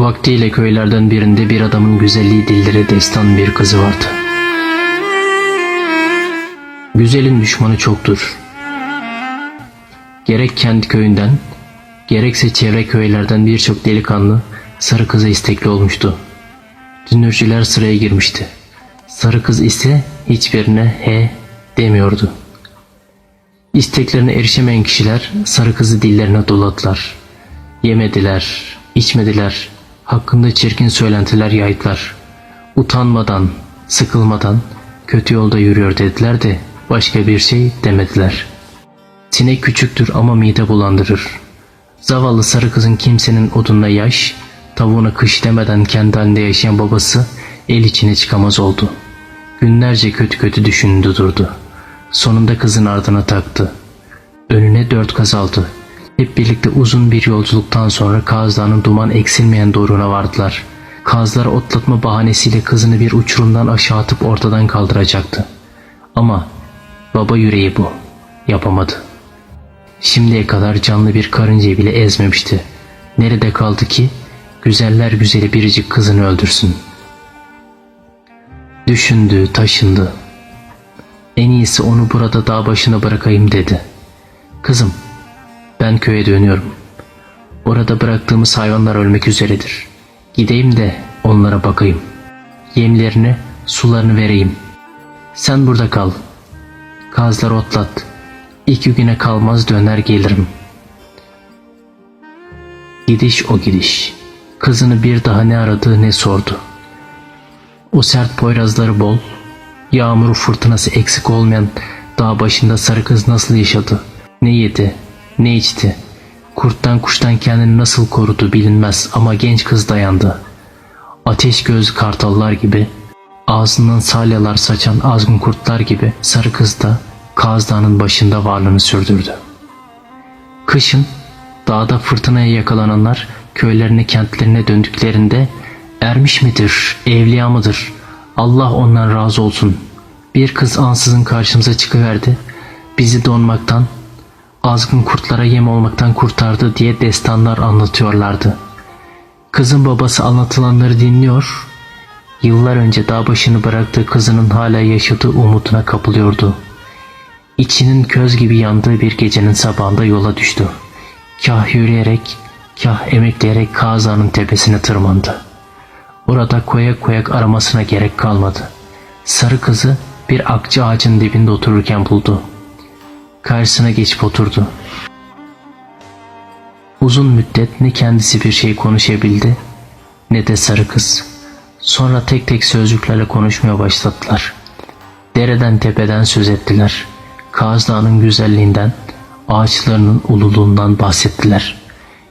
Vaktiyle köylerden birinde bir adamın güzelliği dillere destan bir kızı vardı. Güzelin düşmanı çoktur. Gerek kendi köyünden, gerekse çevre köylerden birçok delikanlı sarı kıza istekli olmuştu. Dünürcüler sıraya girmişti. Sarı kız ise hiçbirine he demiyordu. İsteklerine erişemeyen kişiler sarı kızı dillerine doladılar. Yemediler, içmediler, hakkında çirkin söylentiler yaydılar. Utanmadan, sıkılmadan kötü yolda yürüyor dediler de başka bir şey demediler. Sinek küçüktür ama mide bulandırır. Zavallı sarı kızın kimsenin odununa yaş, tavuğuna kış demeden kendi halinde yaşayan babası el içine çıkamaz oldu. Günlerce kötü kötü düşündü durdu. Sonunda kızın ardına taktı. Önüne dört kaz aldı. Hep birlikte uzun bir yolculuktan sonra Kaz Dağı'nın duman eksilmeyen doğruna vardılar. Kazlar otlatma bahanesiyle kızını bir uçurumdan aşağı atıp ortadan kaldıracaktı. Ama baba yüreği bu. Yapamadı. Şimdiye kadar canlı bir karıncayı bile ezmemişti. Nerede kaldı ki güzeller güzeli biricik kızını öldürsün. Düşündü, taşındı. En iyisi onu burada dağ başına bırakayım dedi. Kızım, ben köye dönüyorum. Orada bıraktığımız hayvanlar ölmek üzeredir. Gideyim de onlara bakayım. Yemlerini, sularını vereyim. Sen burada kal. Kazları otlat. İki güne kalmaz döner gelirim. Gidiş o gidiş. Kızını bir daha ne aradı ne sordu. O sert poyrazları bol, yağmuru fırtınası eksik olmayan dağ başında sarı kız nasıl yaşadı? Ne yedi, ne içti? Kurttan kuştan kendini nasıl korudu bilinmez ama genç kız dayandı. Ateş göz kartallar gibi, ağzından salyalar saçan azgın kurtlar gibi sarı kız da Kaz Dağı'nın başında varlığını sürdürdü. Kışın dağda fırtınaya yakalananlar köylerine kentlerine döndüklerinde ermiş midir, evliya mıdır? Allah ondan razı olsun. Bir kız ansızın karşımıza çıkıverdi. Bizi donmaktan, azgın kurtlara yem olmaktan kurtardı diye destanlar anlatıyorlardı. Kızın babası anlatılanları dinliyor, yıllar önce dağ başını bıraktığı kızının hala yaşadığı umutuna kapılıyordu. İçinin köz gibi yandığı bir gecenin sabahında yola düştü. Kah yürüyerek, kah emekleyerek Kazan'ın tepesine tırmandı. Orada koyak koyak aramasına gerek kalmadı. Sarı kızı bir akçı ağacın dibinde otururken buldu. Karşısına geçip oturdu. Uzun müddet ne kendisi bir şey konuşabildi ne de sarı kız. Sonra tek tek sözcüklerle konuşmaya başladılar. Dereden tepeden söz ettiler. Kaz Dağı'nın güzelliğinden, ağaçlarının ululuğundan bahsettiler.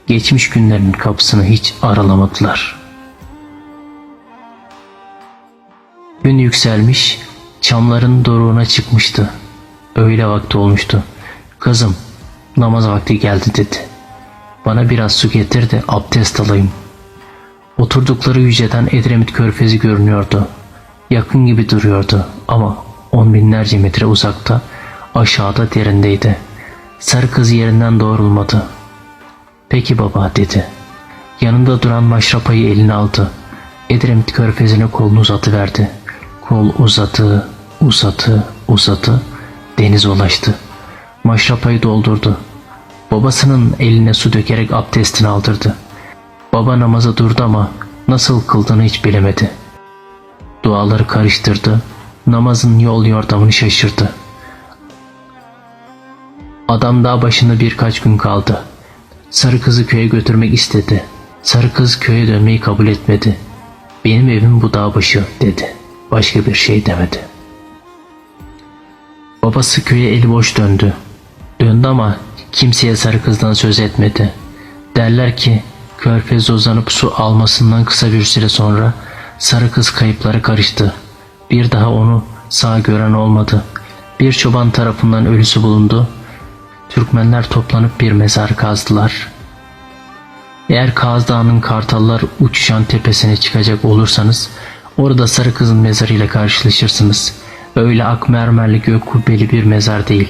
Geçmiş günlerin kapısını hiç aralamadılar. Gün yükselmiş, çamların doruğuna çıkmıştı. Öğle vakti olmuştu. Kızım, namaz vakti geldi dedi. Bana biraz su getir de abdest alayım. Oturdukları yüceden Edremit körfezi görünüyordu. Yakın gibi duruyordu ama on binlerce metre uzakta, aşağıda derindeydi. Sarı kız yerinden doğrulmadı. Peki baba dedi. Yanında duran maşrapayı eline aldı. Edremit körfezine kolunu uzatıverdi. Kol uzadı, uzadı, uzadı. Denize ulaştı. Maşrapayı doldurdu. Babasının eline su dökerek abdestini aldırdı. Baba namaza durdu ama nasıl kıldığını hiç bilemedi. Duaları karıştırdı. Namazın yol yordamını şaşırdı. Adam dağ başında birkaç gün kaldı. Sarı kızı köye götürmek istedi. Sarı kız köye dönmeyi kabul etmedi. Benim evim bu dağ başı dedi. Başka bir şey demedi. Babası köye eli boş döndü. Döndü ama kimseye sarı kızdan söz etmedi. Derler ki körfez uzanıp su almasından kısa bir süre sonra sarı kız kayıplara karıştı. Bir daha onu sağ gören olmadı. Bir çoban tarafından ölüsü bulundu. Türkmenler toplanıp bir mezar kazdılar. Eğer Kaz Dağı'nın kartallar uçuşan tepesine çıkacak olursanız orada sarı kızın mezarıyla karşılaşırsınız. Öyle ak mermerli gök kubbeli bir mezar değil.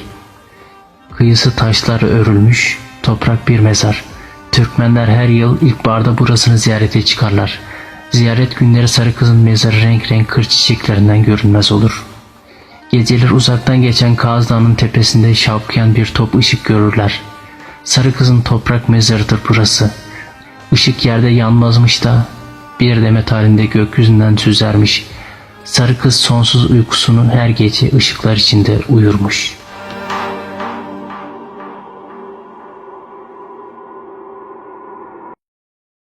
Kıyısı taşlarla örülmüş toprak bir mezar. Türkmenler her yıl ilkbaharda burasını ziyarete çıkarlar. Ziyaret günleri sarı kızın mezarı renk renk kır çiçeklerinden görünmez olur. Geceler uzaktan geçen Kaz Dağı'nın tepesinde şapkayan bir top ışık görürler. Sarı kızın toprak mezarıdır burası. Işık yerde yanmazmış da bir demet halinde gökyüzünden süzermiş. Sarı kız sonsuz uykusunu her gece ışıklar içinde uyurmuş.''